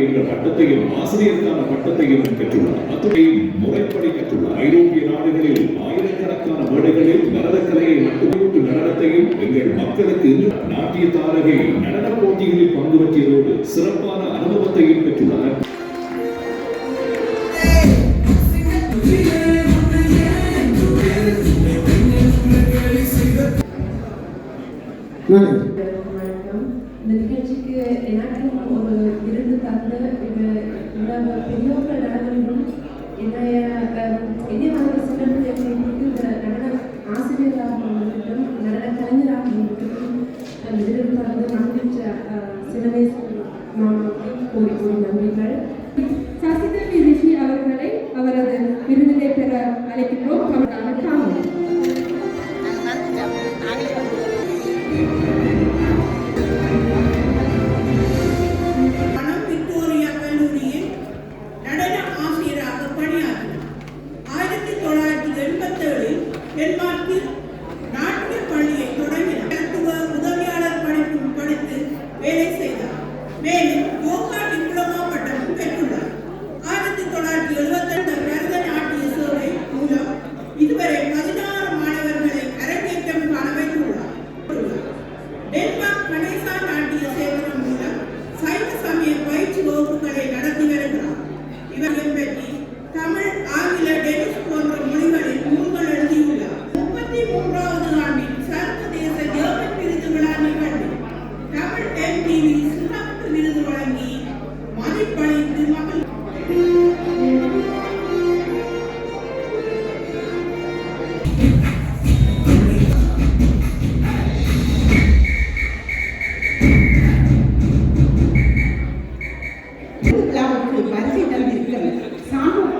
என்ற பட்டத்தையும் ஆசிரியருக்கான பட்டத்தையும் பெற்றுள்ளார் அத்துறை முறைப்படி பெற்றுள்ளார் ஐரோப்பிய நாடுகளில் ஆயிரக்கணக்கான மேடைகளில் நடனக்கலையை மட்டுமே நடனத்தையும் எங்கள் மக்களுக்கு நாட்டிய தாரகை நடன போட்டிகளில் பங்கு பற்றியதோடு சிறப்பான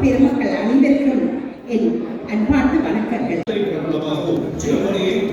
பெருமக்கள் அனைவருக்கும் என் அன்பார்ந்த வணக்கங்கள். பிரபலமாகவும் ஜெர்மனியில்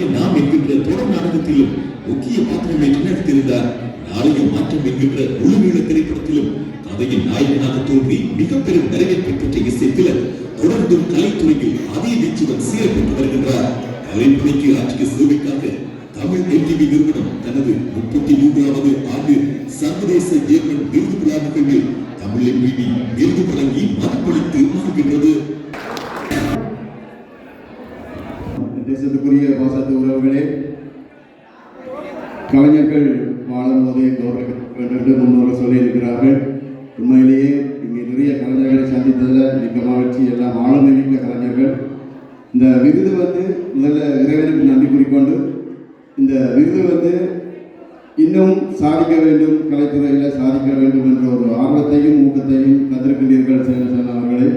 நாளைய நாம் என்கின்ற தொடர் நாடகத்திலும் முக்கிய பாத்திரங்களை நடித்திருந்தார் நாளைய மாற்றம் என்கின்ற முழுநீள திரைப்படத்திலும் கதையின் நாயகனாக தோன்றி மிக பெரும் வரவேற்பை பெற்ற இசைத்திலர் தொடர்ந்தும் கலைத்துறையில் அதே வீச்சுடன் சீரப்பட்டு வருகின்றார். கலைத்துறைக்கு ஆற்றிய சேவைக்காக தமிழ் எல்டிவி நிறுவனம் தனது முப்பத்தி மூன்றாவது ஆண்டு சர்வதேச ஜேர்மன் விருது விழா நிகழ்வில் தமிழ் என்டிவி விருது வழங்கி மதிப்பளித்து மகிழ்கின்றது பாசத்து கலைஞர்கள் வாழும் போதே கௌரவிக்க முன்னோர்கள் சொல்லியிருக்கிறார்கள். உண்மையிலேயே இங்கே நிறைய கலைஞர்களை சந்தித்ததில் மிக்க மகிழ்ச்சி எல்லாம் ஆளுமை மிக்க கலைஞர்கள். இந்த விருது வந்து முதல்ல இறைவனுக்கு நன்றி குறிக்கொண்டு இந்த விருது வந்து இன்னும் சாதிக்க வேண்டும் கலைத்துறையில் சாதிக்க வேண்டும் என்ற ஒரு ஆர்வத்தையும் ஊக்கத்தையும் தந்திருக்கின்றீர்கள் சேனசன் அவர்களே.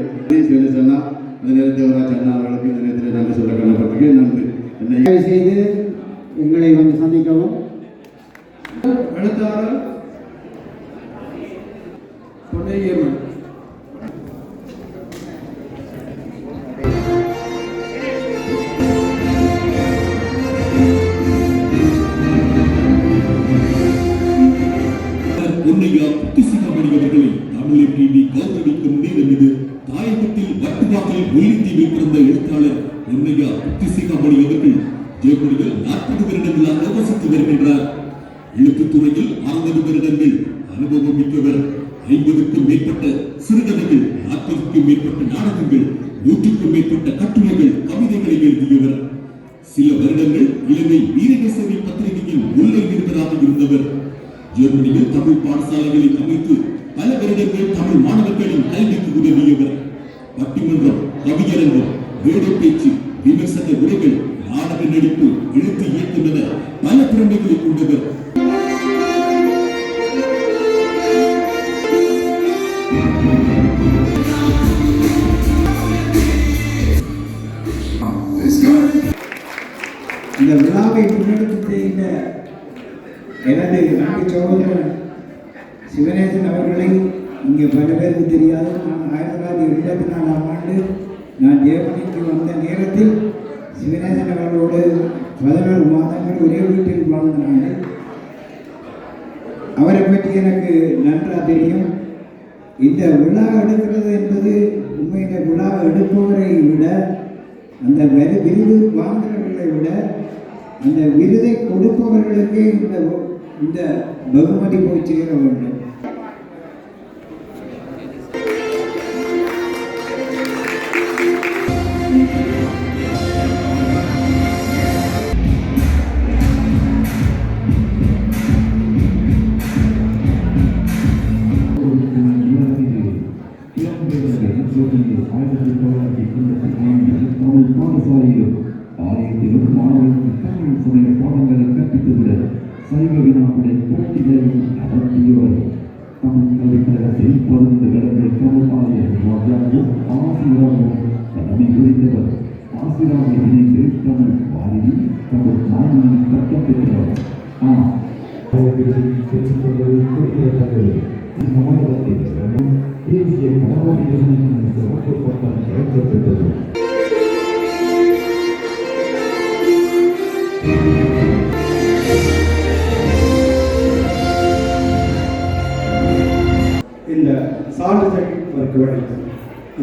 சேனசன்னா அந்த நேரத்தில் அண்ணா அவர்களுக்கு இந்த நேரத்தில் நன்றி சொல்ல கடமைப்பட்டிருக்கேன் நன்றி. தயவு செய்து எங்களை வந்து சந்திக்கவும். எழுத்தாளர் பொன்னையம்மன் பொன்னையா புத்திசிகாமணி அவர்களை தமிழ் டிவி கௌரவிக்கும் நேரம் இது தாயகத்தில் வட்டுவாக்கில் ஒல்லித்தீவில் பிறந்த எழுத்தாளர் பொன்னையா புத்திசிகாமணி அவர்கள் ஜெர்மனியில் நாற்பது வருடங்களாக வசித்து வருகின்றார். எழுத்து துறையில் அறுபது வருடங்கள் அனுபவம் மிக்கவர். ஐம்பதுக்கும் மேற்பட்ட சிறுகதைகள் நாற்பதுக்கும் மேற்பட்ட நாடகங்கள் நூற்றுக்கும் மேற்பட்ட கட்டுரைகள் கவிதைகளை எழுதியவர். சில வருடங்கள் இலங்கை வீரகேசரி பத்திரிகையில் முல்லை நிருபராக இருந்தவர். ஜெர்மனியில் தமிழ் பாடசாலைகளை அமைத்து பல வருடங்கள் தமிழ் மாணவர்களின் கல்விக்கு உதவியவர். பட்டிமன்றம் கவியரங்கம் வேடை பேச்சு விமர்சன உரைகள் நாடக நடிப்பு எழுத்து இயக்கம் என பல திறமைகளை கொண்டவர் இந்த விழாவை முன்னெடுத்து செய்த எனது நாட்டு சகோதரன் சிவநேசன் அவர்களை இங்கே பல பேருக்கு தெரியாது. நான் ஆயிரத்தி தொள்ளாயிரத்தி எழுபத்தி நாலாம் ஆண்டு நான் ஜெர்மனிக்கு வந்த நேரத்தில் சிவநேசன் அவர்களோடு பதினாறு மாதங்கள் ஒரே வீட்டில் வாழ்ந்த அவரை பற்றி எனக்கு நன்றாக தெரியும். இந்த விழா எடுக்கிறது என்பது உண்மையில விழா எடுப்பவரை விட அந்த வரி விருது வாங்குறவர்களை விட அந்த விருதை கொடுப்பவர்களுக்கே இந்த இந்த பகுமதி போய் சேர வேண்டும்.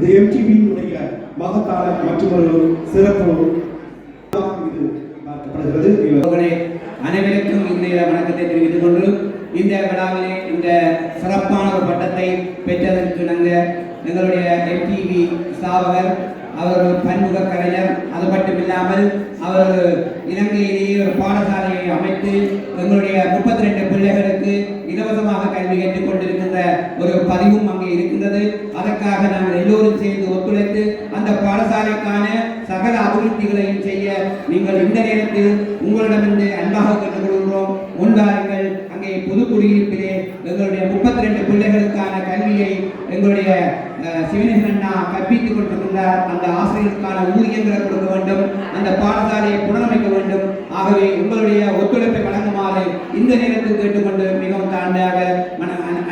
இந்த எம்டிபியினுடைய மகத்தான மற்றொரு சிறப்பு இது பார்க்கப்படுகிறது. அனைவருக்கும் இன்றைய வணக்கத்தை தெரிவித்துக் கொண்டு இந்த விழாவிலே இந்த சிறப்பான ஒரு பட்டத்தை பெற்றதற்கு நாங்கள் எங்களுடைய எம்டிவி ஸ்தாபகர் அவர் ஒரு பன்முக கலைஞர் அது மட்டும் இல்லாமல் அவர் இலங்கையிலேயே ஒரு பாடசாலையை அமைத்து எங்களுடைய முப்பத்தி ரெண்டு பிள்ளைகளுக்கு இலவசமாக கல்வி என்ற ஒரு பதிவும் அங்கே இருக்கின்றது. அதற்காக நாங்கள் எல்லோரும் சேர்ந்து ஒத்துழைத்து அந்த பாடசாலைக்கான சகல அபிவிருத்திகளையும் செய்ய நீங்கள் இந்த நேரத்தில் உங்களிடமிருந்து அன்பாக கேட்டுக்கொள்கிறோம் முன்வாருங்கள் அங்கே புதுக்குடியிருப்பிலே எங்களுடைய முப்பத்தி ரெண்டு பிள்ளைகளுக்கான கல்வியை எங்களுடைய அஹ், சிவனேசன் அண்ணா கற்பித்துக் கொண்டிருக்கின்றார். அந்த ஆசிரியருக்கான ஊதியங்களை கொடுக்க வேண்டும். அந்த பாடசாலையை புனரமைக்க வேண்டும். ஆகவே உங்களுடைய ஒத்துழைப்பை வழங்குமாறு இந்த நேரத்தில் கேட்டுக்கொண்டு மிகவும் தாழ்ந்தாக மன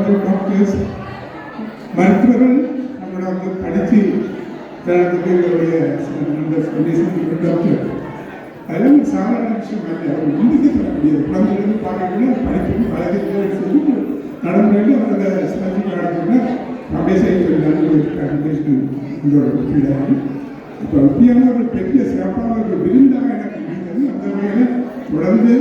டாக்டர் டாக்டர்ஸ் மருத்துவர்கள் நம்மளை வந்து படித்து தரத்துக்கு எங்களுடைய நண்பர் கண்டிஷன் டாக்டர் அதெல்லாம் சாதாரண விஷயம் அல்ல. அவங்க நம்பிக்கை தரக்கூடியது குழந்தைகளுக்கு பார்க்கணும் படிக்கணும் வளர்க்கணும் சொல்லி நடைமுறையில் அவரோட சிறப்பு நடத்தணும்னா அப்படியே செய்ய நண்பர்கள் இப்போ முக்கியமான ஒரு பெரிய சிறப்பான ஒரு விருந்தாக எனக்கு அந்த வகையில் தொடர்ந்து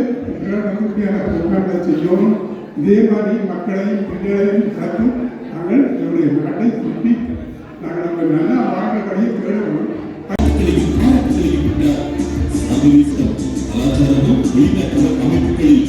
முக்கியமான ப்ரோக்ராம்களை செய்யணும் இதே மாதிரி மக்களையும் பிள்ளைகளையும் கடந்து நாங்கள் எங்களுடைய நாட்டை திருப்பி நாங்கள் நம்ம நல்ல வாழ்க்கைகளையும் தேடுவோம் கலாச்சாரமும் வெளிநாட்டு அமைப்புகளில்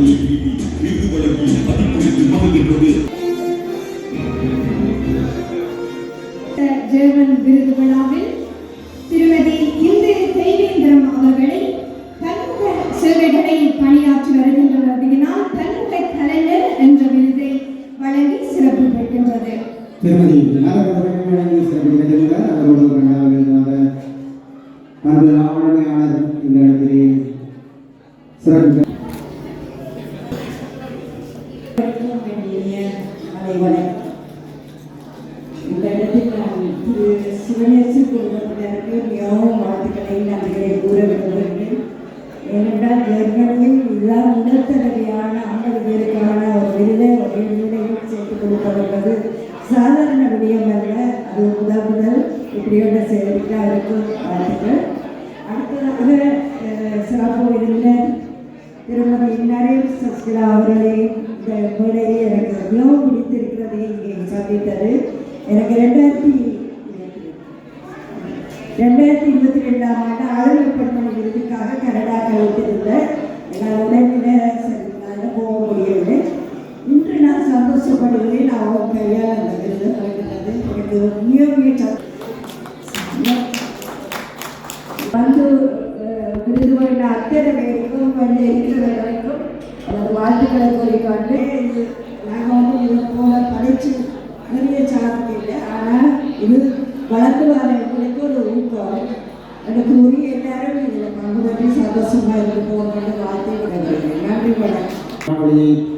livro ஏனென்றால் ஜெர்மனியில் இதுதான் முதல் தடவையான ஐம்பது பேருக்கான ஒரு விருதை வந்து விருதுவள்ள அத்தனை பேருக்கும் வந்து இருக்கிறவர்களுக்கும் வாழ்த்துக்களை கூறிக்கொண்டு இது நாங்கள் வந்து இது போல படித்து நிறைய சார்ந்து இல்லை ஆனால் இது வளர்த்துவார்களுக்கு ஒரு ஊக்கம் எனக்கு உரிய எல்லாரும் இதில் பங்கு பெற்று சந்தோஷமாக இருந்து போகணும்னு வாழ்த்து விடுகிறேன் நன்றி வணக்கம்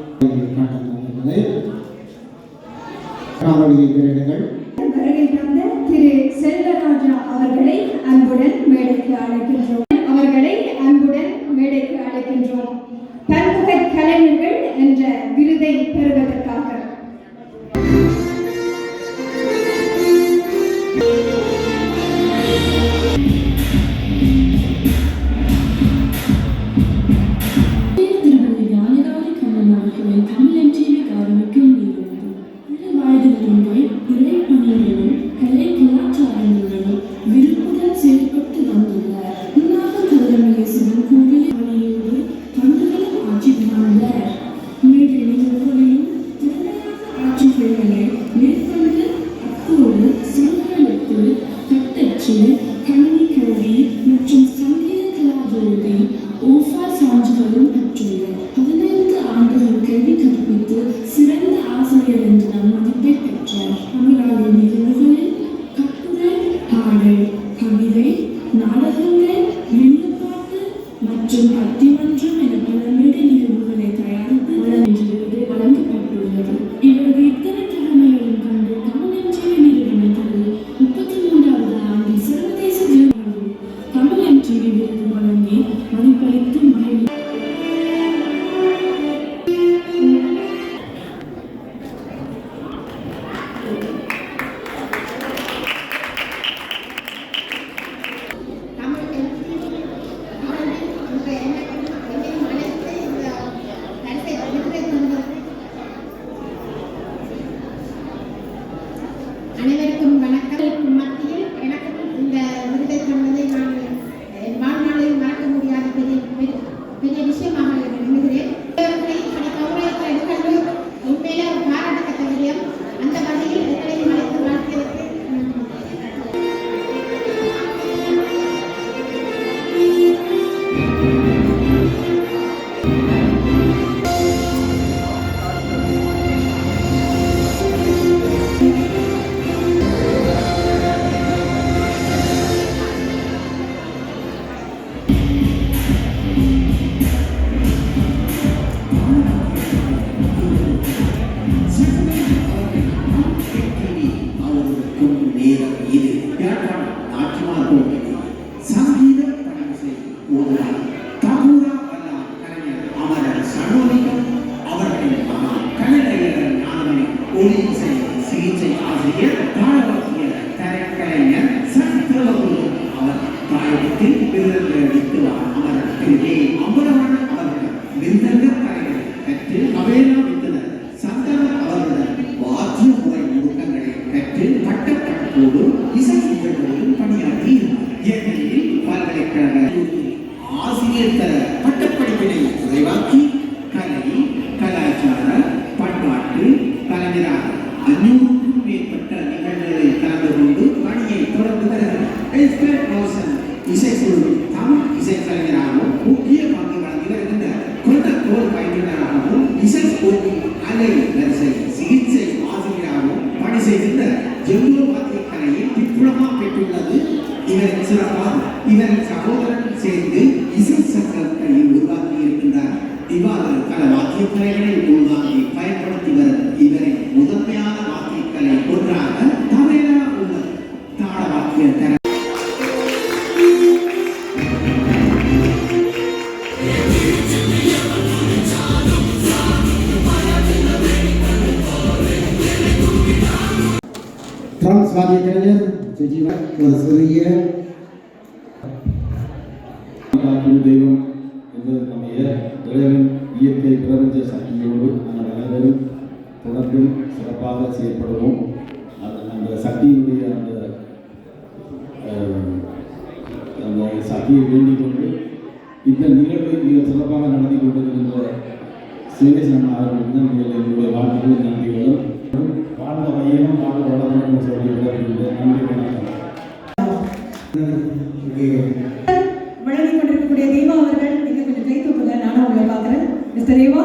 அனைவருக்கும் வணக்கம். மத்திய もう1回クリア。பிரான்ஸ் வாதிய கலைஞர் ஜெஜிவன் ஒரு சிறிய தெய்வம் என்பது நம்முடைய இயற்கை பிரபஞ்ச சக்தியோடு நாம் அனைவரும் தொடர்ந்து சிறப்பாக செயல்படுவோம் அது அந்த சக்தியினுடைய அந்த அந்த சக்தியை வேண்டிக் கொண்டு இந்த நிகழ்வு மிக சிறப்பாக நடத்தி கொண்டிருக்கின்ற சேவை நம்ம அவர்களுக்கு தான் என்னுடைய வாழ்க்கையில் நன்றிகளும் வாழ்ந்த வயலும் வாழ்ந்த வளமும் என்று சொல்லி விளைவிக்கிறது நன்றி வணக்கம் வழங்கி கொண்டிருக்கக்கூடிய தேவா அவர்கள் இங்கே கொஞ்சம் கை தூக்குங்க நானும் உங்களை பார்க்குறேன். மிஸ்டர் தேவா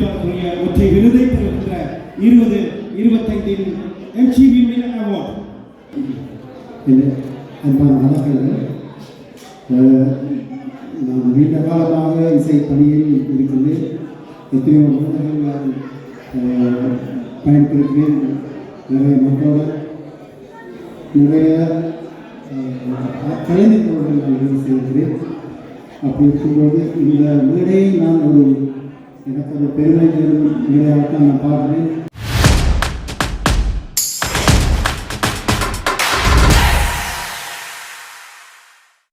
தரக்கூடிய ஒற்றை விருதை பெறுகின்ற இருபது இருபத்தைந்தின் எம்ஜிபி மில்லன் அவார்ட் அன்பான வணக்கங்கள் நான் நீண்ட காலமாக இசை பணியில் இருக்கிறேன் எத்தனையோ வருடங்கள் நான் அஹ், நிறைய மக்களோட நிறைய அஹ், கலைஞர்களோடு நான் வேலை செய்கிறேன் அப்படி இருக்கும்போது இந்த மேடையை நான் ஒரு எனக்கு ஒரு பெருமை தரும் மேடையாக நான் பார்க்குறேன்